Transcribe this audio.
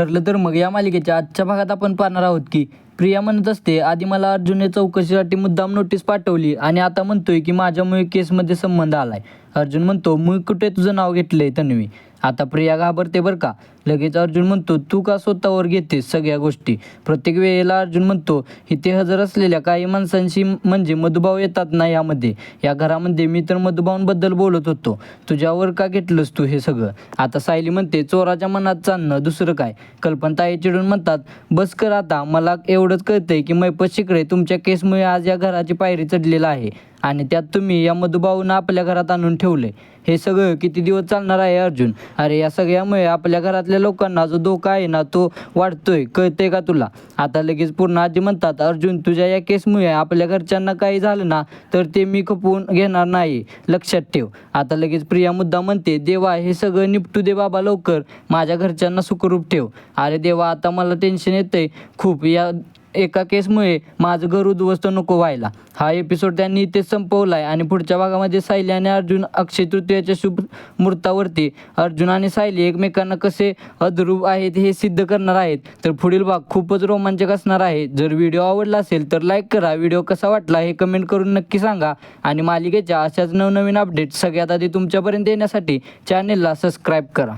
ठरलं तर मग या मालिकेच्या आजच्या भागात आपण पाहणार आहोत की प्रिया म्हणत असते आधी मला अर्जुनने चौकशीसाठी मुद्दाम नोटीस पाठवली आणि आता म्हणतोय की माझ्यामुळे केसमध्ये संबंध आलाय. अर्जुन म्हणतो मी कुठे तुझं नाव घेतलंय तन्वी? आता प्रिया घाबरते बरं का? लगेच अर्जुन म्हणतो तू का स्वतःवर घेतेस सगळ्या गोष्टी? प्रत्येक वेळेला अर्जुन म्हणतो इथे हजर असलेल्या काही माणसांशी म्हणजे मधुभाव येतात ना यामध्ये? या घरामध्ये मी तर मधुभावांबद्दल बोलत होतो. तुझ्यावर का घेतलंस तू हे सगळं? आता सायली म्हणते चोराच्या मनात चालणं दुसरं काय? कल्पनताई चिडून म्हणतात बस कर आता मला एवढं एवढंच कळतंय की मैपत शिकरे तुमच्या केसमुळे आज या घराची पायरी चढलेला आहे. आणि त्यात तुम्ही या मधुभाऊनं आपल्या घरात आणून ठेवले हे सगळं किती दिवस चालणार आहे अर्जुन? अरे या सगळ्यामुळे आपल्या घरातल्या लोकांना जो धोका आहे ना तो वाढतोय. कळतंय का तुला? आता लगेच पूर्ण आजी म्हणतात अर्जुन तुझ्या या केसमुळे आपल्या घरच्यांना काही झालं ना तर ते मी खपवून घेणार नाही. लक्षात ठेव. आता लगेच प्रिया मुद्दा म्हणते देवा हे सगळं निपटू दे बाबा लवकर. माझ्या घरच्यांना सुखरूप ठेव. अरे देवा आता मला टेन्शन येतंय. खूप या एका केसमुळे माझं घर उद्ध्वस्त नको व्हायला. हा एपिसोड त्यांनी इथे संपवला आहे आणि पुढच्या भागामध्ये सायली आणि अर्जुन अक्षय तृतीयाच्या शुभ मुहूर्तावरती अर्जुन आणि सायली एकमेकांना कसे अद्रूप आहेत हे सिद्ध करणार आहेत. तर पुढील भाग खूपच रोमांचक असणार आहे. जर व्हिडिओ आवडला असेल तर लाईक करा. व्हिडिओ कसा वाटला हे कमेंट करून नक्की सांगा. आणि मालिकेच्या अशाच नवनवीन अपडेट सगळ्यात आधी तुमच्यापर्यंत येण्यासाठी चॅनेलला सबस्क्राईब करा.